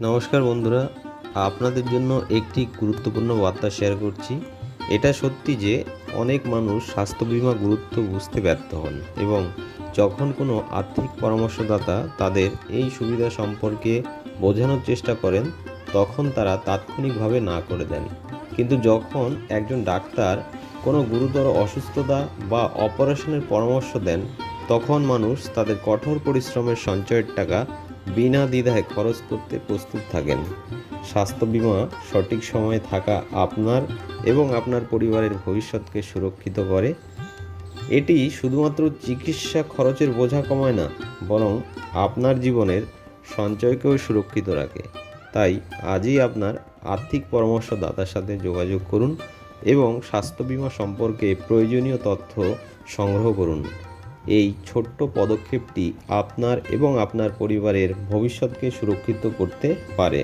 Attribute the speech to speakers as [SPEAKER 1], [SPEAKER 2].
[SPEAKER 1] নমস্কার বন্ধুরা, আপনাদের জন্য একটি গুরুত্বপূর্ণ বার্তা শেয়ার করছি। এটা সত্যি যে, অনেক মানুষ স্বাস্থ্য বিমা গুরুত্ব বুঝতে ব্যর্থ হন এবং যখন কোনো আর্থিক পরামর্শদাতা তাদের এই সুবিধা সম্পর্কে বোঝানোর চেষ্টা করেন, তখন তারা তাৎক্ষণিকভাবে না করে দেন। কিন্তু যখন একজন ডাক্তার কোনো গুরুতর অসুস্থতা বা অপারেশনের পরামর্শ দেন, তখন মানুষ তাদের কঠোর পরিশ্রমের সঞ্চয়ের টাকা বিনা দ্বিধায় খরচ করতে প্রস্তুত থাকেন। স্বাস্থ্য বিমা সঠিক সময়ে থাকা আপনার এবং আপনার পরিবারের ভবিষ্যৎকে সুরক্ষিত করে। এটি শুধুমাত্র চিকিৎসা খরচের বোঝা কমায় না, বরং আপনার জীবনের সঞ্চয়কেও সুরক্ষিত রাখে। তাই আজই আপনার আর্থিক পরামর্শদাতার সাথে যোগাযোগ করুন এবং স্বাস্থ্য বিমা সম্পর্কে প্রয়োজনীয় তথ্য সংগ্রহ করুন। এই ছোট্ট পদক্ষেপটি আপনার এবং আপনার পরিবারের ভবিষ্যৎকে সুরক্ষিত করতে পারে।